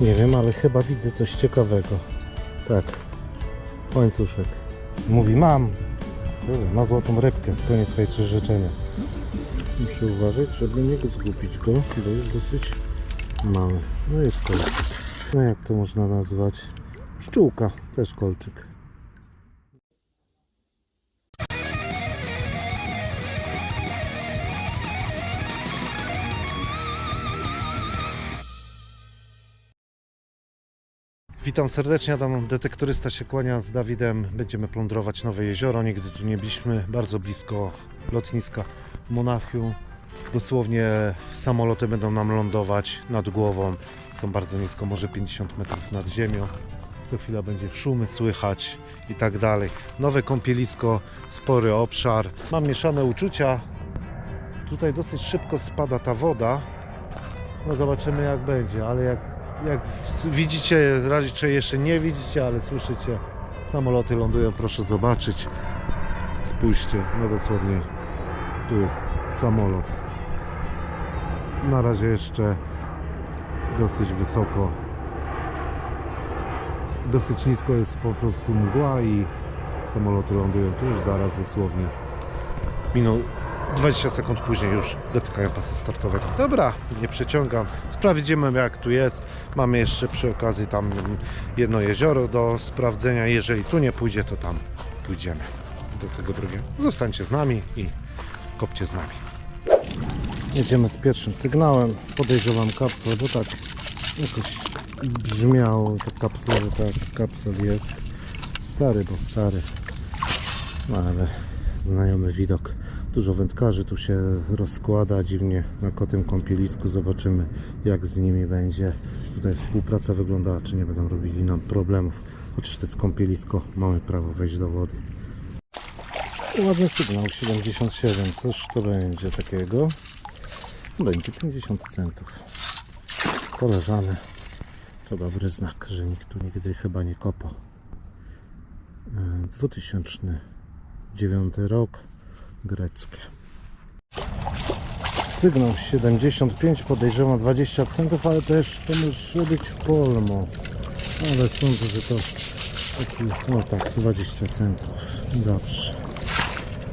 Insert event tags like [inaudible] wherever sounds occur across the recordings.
Nie wiem, ale chyba widzę coś ciekawego. Tak. Łańcuszek. Mówi, mam. Kurde, Ma złotą rybkę, spełnię twoje trzy życzenia. Muszę uważać, żeby nie zgubić go, bo jest dosyć mały. No jest kolczyk. No jak to można nazwać? Pszczółka, też kolczyk. Witam serdecznie, Adam Detektorysta się kłania z Dawidem. Będziemy plądrować nowe jezioro. Nigdy tu nie byliśmy, bardzo blisko lotniska Monachium. Dosłownie samoloty będą nam lądować nad głową. Są bardzo nisko, może 50 metrów nad ziemią. Co chwila będzie szumy słychać i tak dalej. Nowe kąpielisko, spory obszar. Mam mieszane uczucia. Tutaj dosyć szybko spada ta woda. No zobaczymy jak będzie, ale jak, jak widzicie, raczej jeszcze nie widzicie, ale słyszycie, samoloty lądują, proszę zobaczyć. Spójrzcie, no dosłownie tu jest samolot. Na razie jeszcze dosyć wysoko. Dosyć nisko jest po prostu mgła i samoloty lądują tu już zaraz dosłownie. Minął 20 sekund później już dotykają pasy startowego. Dobra, nie przeciągam. Sprawdzimy jak tu jest. Mamy jeszcze przy okazji tam jedno jezioro do sprawdzenia. Jeżeli tu nie pójdzie, to tam pójdziemy do tego drugiego. Zostańcie z nami i kopcie z nami. Jedziemy z pierwszym sygnałem. Podejrzewam kapsułę, bo tak jakoś brzmiało to kapsuły, tak kapsel jest. Stary, bo stary. No ale znajomy widok. Dużo wędkarzy tu się rozkłada dziwnie na kotym kąpielisku. Zobaczymy jak z nimi będzie tutaj współpraca wyglądała, czy nie będą robili nam problemów. Chociaż to jest kąpielisko, mamy prawo wejść do wody. Ładny sygnał, 77. Coś to będzie takiego. Będzie 50 centów. Koleżany. To dobry znak, że nikt tu nigdy chyba nie kopał. E, 2009 rok. Greckie. Sygnał 75, podejrzewam 20 centów, ale też to może być polmos. Ale sądzę, że to taki, no tak, 20 centów. Dobrze.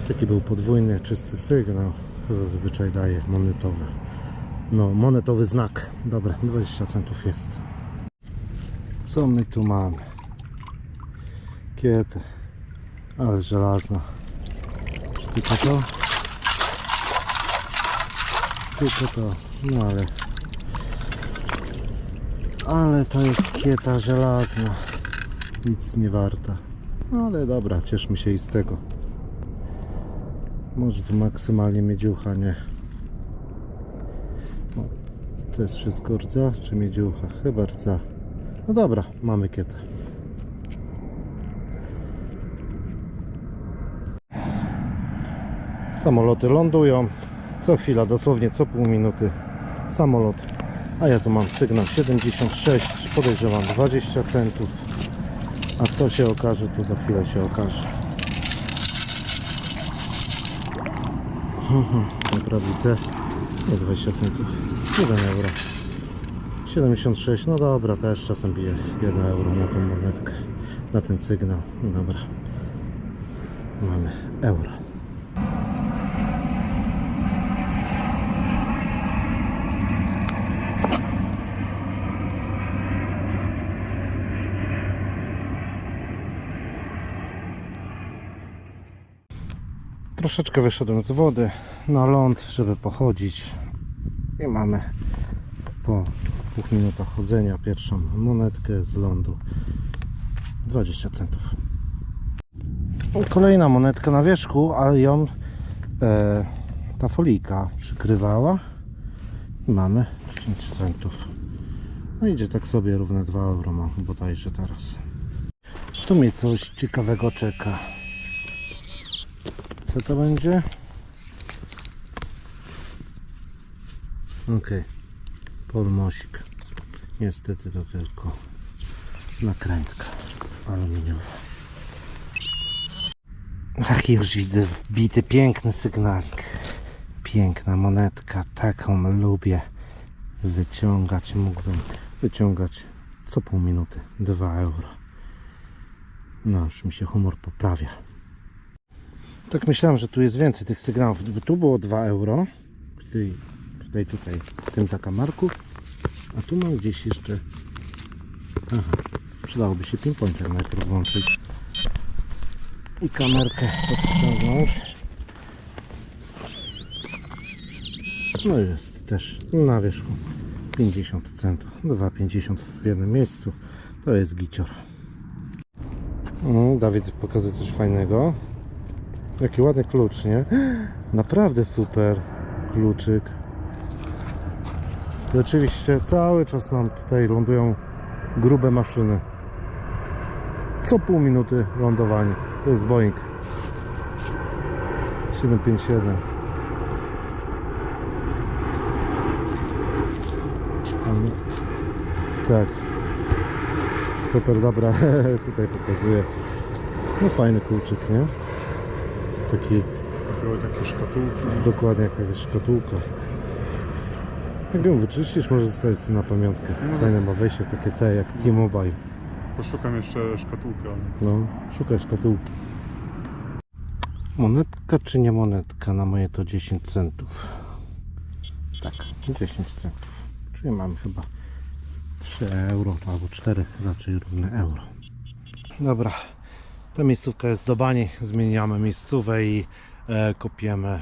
Taki był podwójny, czysty sygnał. To zazwyczaj daje monetowy. No, monetowy znak. Dobra, 20 centów jest. Co my tu mamy? Kietę. Ale żelazna. Tylko to. Tylko to. No ale. Ale to jest kieta żelazna. Nic nie warta. No ale dobra, cieszmy się i z tego. Może tu maksymalnie miedziucha, nie? To jest wszystko rdza czy miedziucha? Chyba rdza. No dobra, mamy kietę. Samoloty lądują. Co chwila, dosłownie co pół minuty samolot. A ja tu mam sygnał 76, podejrzewam 20 centów. A co się okaże, to za chwilę się okaże. [laughs] Dobra, widzę. Nie 20 centów. 1 euro. 76, no dobra, też czasem bije 1 euro na tą monetkę, na ten sygnał. Dobra. Mamy euro. Troszeczkę wyszedłem z wody na ląd, żeby pochodzić. I mamy po dwóch minutach chodzenia pierwszą monetkę z lądu. 20 centów. Kolejna monetka na wierzchu, ale ją e, ta folika przykrywała. I mamy 10 centów. No idzie tak sobie równe 2 euro mam bodajże teraz. Tu mnie coś ciekawego czeka. Co to będzie? Ok. Podmosik. Niestety to tylko nakrętka aluminiowa. Ach, już widzę wbity piękny sygnalik. Piękna monetka. Taką lubię wyciągać. Mógłbym wyciągać Co pół minuty 2 euro. No już mi się humor poprawia. Tak myślałem, że tu jest więcej tych sygnałów. Gdyby tu było 2 euro, tutaj, tutaj, tutaj, w tym zakamarku, a tu mam gdzieś jeszcze. Aha, przydałoby się pinpointer najpierw włączyć i kamerkę podciągnąć. No jest też na wierzchu 50 centów, 2,50 w jednym miejscu. To jest gicior. Mm, Dawid pokazuje coś fajnego. Jaki ładny klucz, nie? Naprawdę super kluczyk. I oczywiście cały czas nam tutaj lądują grube maszyny. Co pół minuty lądowanie. To jest Boeing 757. Ale- Tak. Super, dobra. [laughs] Tutaj pokazuję. No fajny kulczyk, nie? Taki Były takie szkatułki. dokładnie jak jakaś szkatułka. Jak ją wyczyścisz, może zostać sobie na pamiątkę. No, Fajne ma wejście w takie te jak T-Mobile. Poszukam jeszcze szkatułki, ale No, szukaj szkatułki. Monetka czy nie monetka? Na moje to 10 centów. Tak, 10 centów. Czyli mamy chyba 3 euro albo 4, raczej równe euro. Dobra, ta miejscówka jest do bani. Zmieniamy miejscówę i e, kopiemy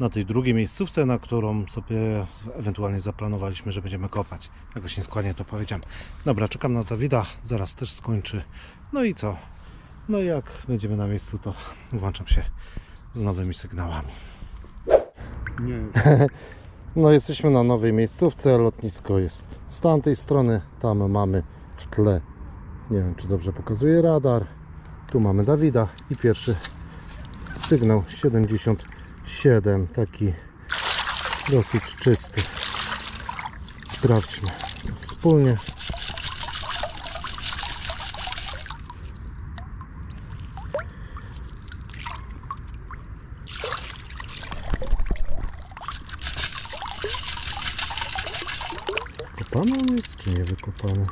na tej drugiej miejscówce, na którą sobie ewentualnie zaplanowaliśmy, że będziemy kopać. Tak właśnie składnie to powiedziałem. Dobra, czekam na Dawida, zaraz też skończy. No i co? No i jak będziemy na miejscu, to włączam się z nowymi sygnałami. nie. [laughs] No jesteśmy na nowej miejscówce, lotnisko jest z tamtej strony, tam mamy w tle, nie wiem czy dobrze pokazuje radar, tu mamy Dawida i pierwszy sygnał 77, taki dosyć czysty. Sprawdźmy wspólnie. Wykopany on jest czy nie wykopany?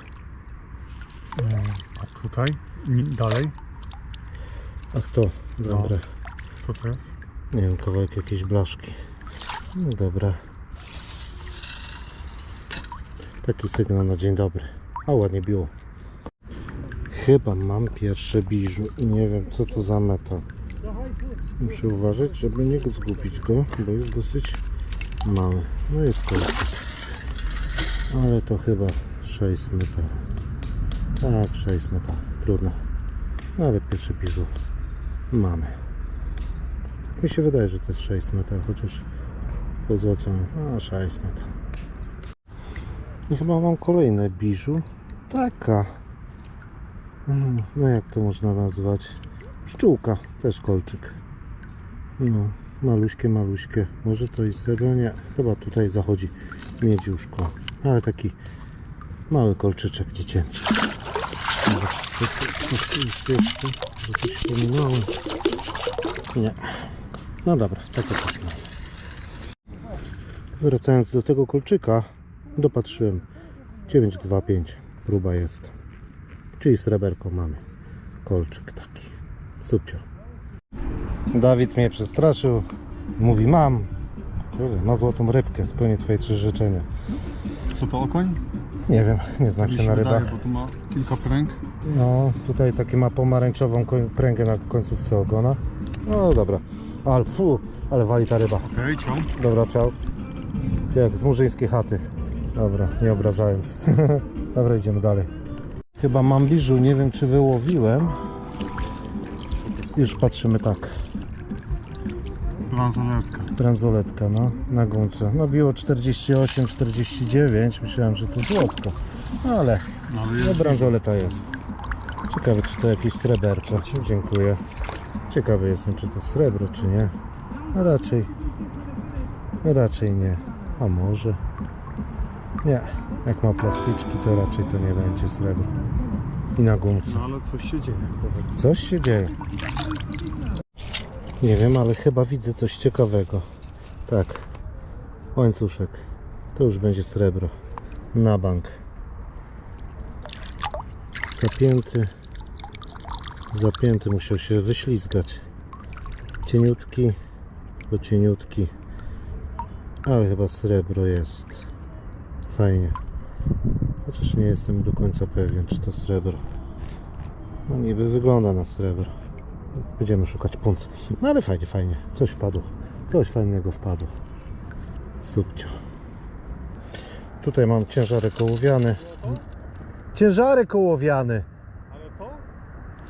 A tutaj? Dalej? Ach to, dobra. Co to jest? Nie wiem, kawałek jakiejś blaszki. No dobra. Taki sygnał na dzień dobry. A ładnie biło. Chyba mam pierwsze biżu i nie wiem co to za metal. Muszę uważać, żeby nie zgubić go, bo jest dosyć mały. No jest kolor. Ale to chyba 6 metal. Tak, 6 metal. Trudno. No ale pierwsze biżu mamy. Mi się wydaje, że to jest 6 metrów, chociaż pozłacone. A, 6 metrów. I chyba mam kolejne biżu. Taka. Mm, No jak to można nazwać? Pszczółka, też kolczyk. No, maluśkie, maluśkie. Może to i srebro? Chyba tutaj zachodzi miedziuszko. Ale taki mały kolczyczek dziecięcy. Jeszcze, że coś pominąłem. Nie. No dobra, tak to tak. Wracając do tego kolczyka, dopatrzyłem 925 próba jest. Czyli sreberko mamy. Kolczyk taki. Subcio. Dawid mnie przestraszył. Mówi mam. Kurde, ma złotą rybkę, spełnię twoje trzy życzenia. Co to okoń? Nie wiem, nie znam Mi się na wydaje, rybach. bo tu ma kilka pręg. No, tutaj takie ma pomarańczową pręgę na końcówce ogona. No dobra. Ale fu, ale wali ta ryba. Okej, ciąg. Dobra, ciao. Jak z murzyńskiej chaty. Dobra, nie obrażając. [laughs] Dobra, idziemy dalej. Chyba mam biżu, nie wiem czy wyłowiłem. Już patrzymy tak. Bransoletka. Bransoletka, no, na gumce. No biło 48, 49. Myślałem, że to złotko. Ale No, ale no, bransoleta jest. Ciekawe, czy to jakieś sreberko. Dziękuję. Ciekawy jestem, czy to srebro, czy nie. A raczej. Raczej nie. A może. Nie. Jak ma plastyczki, to raczej to nie będzie srebro. I na gumce. No ale coś się dzieje. Coś się dzieje. Nie wiem, ale chyba widzę coś ciekawego. Tak. Łańcuszek. To już będzie srebro. Na bank. zapięty. Zapięty musiał się wyślizgać. Cieniutki, bo cieniutki. Ale chyba srebro jest. Fajnie. Chociaż nie jestem do końca pewien, czy to srebro. No niby wygląda na srebro. Będziemy szukać punc. No ale fajnie, fajnie. Coś wpadło. Coś fajnego wpadło. Subcio. Tutaj mam ciężarek ołowiany. Ciężarek ołowiany.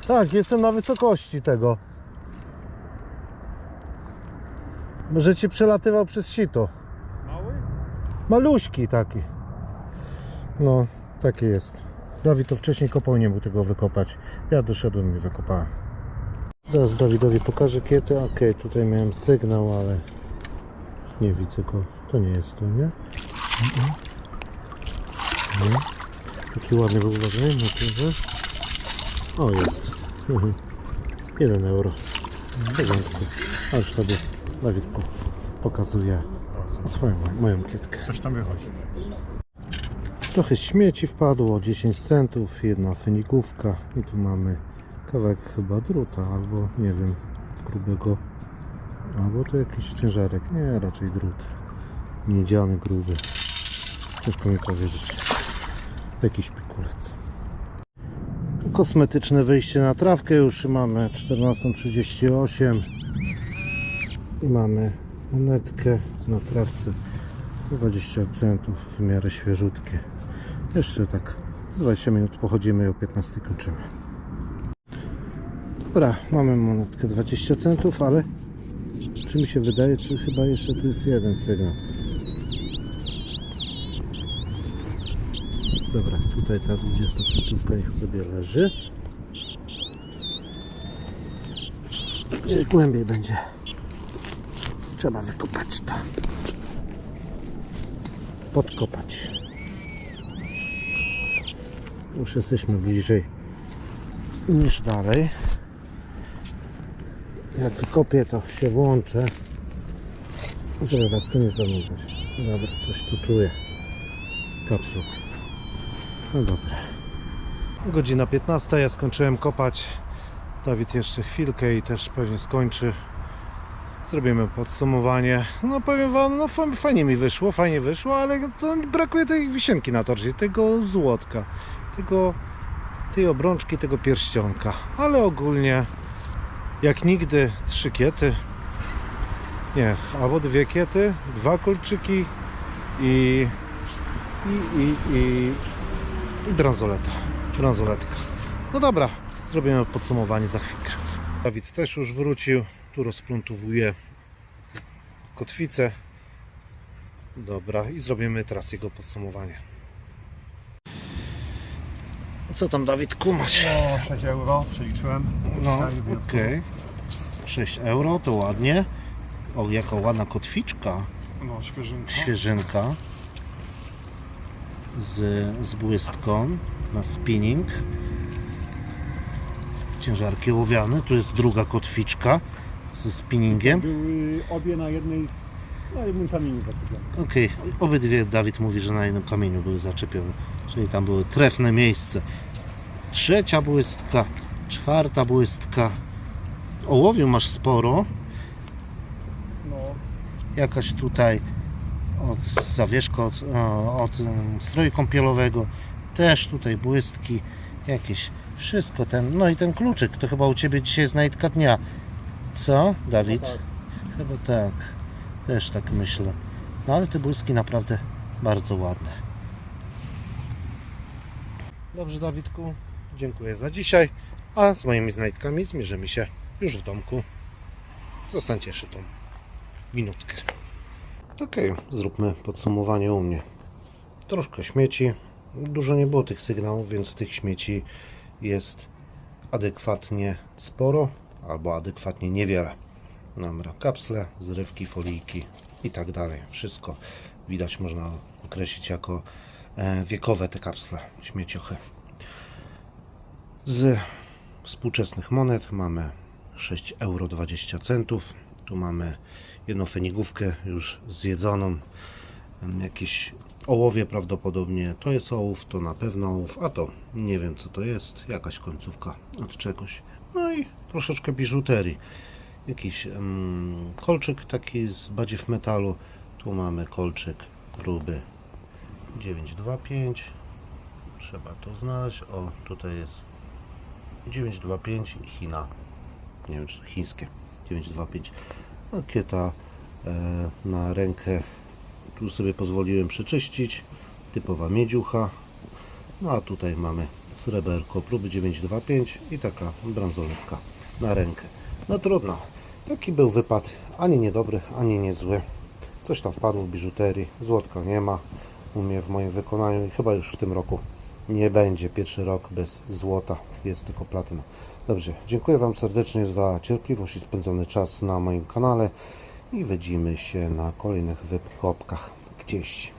Tak, jestem na wysokości tego. Może ci przelatywał przez sito. Mały? Maluśki taki. No, taki jest. Dawid to wcześniej kopał, nie mógł tego wykopać. Ja doszedłem i wykopałem. Zaraz Dawidowi pokażę kietę. Ok, tutaj miałem sygnał, ale nie widzę go. To nie jest to, nie? Nie. Taki ładny był uważaj, na. O, jest. Mhm. 1 euro. W porządku. Aż wtedy Dawidku pokazuje swoją, moją kietkę. Coś tam wychodzi. Trochę śmieci wpadło, 10 centów, jedna fenikówka i tu mamy kawałek chyba druta, albo nie wiem, grubego, albo to jakiś ciężarek, nie, raczej drut, miedziany, gruby, ciężko mi powiedzieć, jakiś pikulec. Kosmetyczne wyjście na trawkę, już mamy 14.38 i mamy monetkę na trawce 20 centów w miarę świeżutkie. Jeszcze tak z 20 minut pochodzimy i o 15 kończymy. Dobra, mamy monetkę 20 centów, ale czy mi się wydaje, czy chyba jeszcze tu jest jeden sygnał. Dobra, tutaj ta 20 centówka niech sobie leży. Gdzieś głębiej będzie. Trzeba wykopać to. Podkopać. Już jesteśmy bliżej niż dalej. Jak wykopię, to się włączę. Żeby was tu nie zanudzać. Dobra, coś tu czuję. Kapsuł. No dobra. Godzina 15, ja skończyłem kopać. Dawid jeszcze chwilkę i też pewnie skończy. Zrobimy podsumowanie. No powiem wam, no fa- fajnie mi wyszło, fajnie wyszło, ale brakuje tej wisienki na torcie, tego złotka, tego, tej obrączki, tego pierścionka. Ale ogólnie jak nigdy trzy kiety. Nie, albo dwie kiety, dwa kolczyki i i, i, i, i bransoleta. Bransoletka. No dobra, zrobimy podsumowanie za chwilkę. Dawid też już wrócił. Tu rozpluntowuje kotwicę. Dobra, i zrobimy teraz jego podsumowanie. Co tam Dawid kumać? O, 6 euro przeliczyłem. No, okej. 6 euro, to ładnie. O, jaka ładna kotwiczka. No, świeżynka. Świeżynka. Z, z błystką na spinning. Ciężarki ołowiane. Tu jest druga kotwiczka ze spinningiem. Były obie na jednej, na jednym kamieniu zaczepione. Okej, obydwie Dawid mówi, że na jednym kamieniu były zaczepione, czyli tam były trefne miejsce. Trzecia błystka, czwarta błystka. Ołowiu masz sporo, No, jakaś tutaj od zawieszka od, o, od em, stroju kąpielowego, też tutaj błystki, jakieś wszystko ten, no i ten kluczyk, to chyba u Ciebie dzisiaj znajdka dnia. Co, Dawid? tak. Chyba tak. Też tak myślę. No ale te błyski naprawdę bardzo ładne. Dobrze, Dawidku. Dziękuję za dzisiaj. A z moimi znajdkami zmierzymy się już w domku. Zostańcie jeszcze tą minutkę. Ok, zróbmy podsumowanie u mnie. Troszkę śmieci. Dużo nie było tych sygnałów, więc tych śmieci jest adekwatnie sporo albo adekwatnie niewiele. Dobra, kapsle, zrywki, folijki i tak dalej. Wszystko widać, można określić jako e, wiekowe te kapsle, śmieciochy. Z współczesnych monet mamy 6,20 euro. Tu mamy jedną fenigówkę już zjedzoną, jakieś ołowie prawdopodobnie. To jest ołów, to na pewno ołów, a to nie wiem co to jest. Jakaś końcówka od czegoś. No i troszeczkę biżuterii. Jakiś kolczyk taki z badziew metalu. Tu mamy kolczyk gruby 925. Trzeba to znaleźć. O, tutaj jest 925 China. Nie wiem, czy chińskie. 925. Rakieta e, na rękę. Tu sobie pozwoliłem przeczyścić. Typowa miedziucha. No a tutaj mamy sreberko próby 925 i taka bransoletka na rękę. No trudno. Taki był wypad. Ani niedobry, ani niezły. Coś tam wpadło w biżuterii. Złotka nie ma u mnie w moim wykonaniu i chyba już w tym roku nie będzie. Pierwszy rok bez złota. Jest tylko platyna. Dobrze. Dziękuję Wam serdecznie za cierpliwość i spędzony czas na moim kanale i widzimy się na kolejnych wykopkach gdzieś.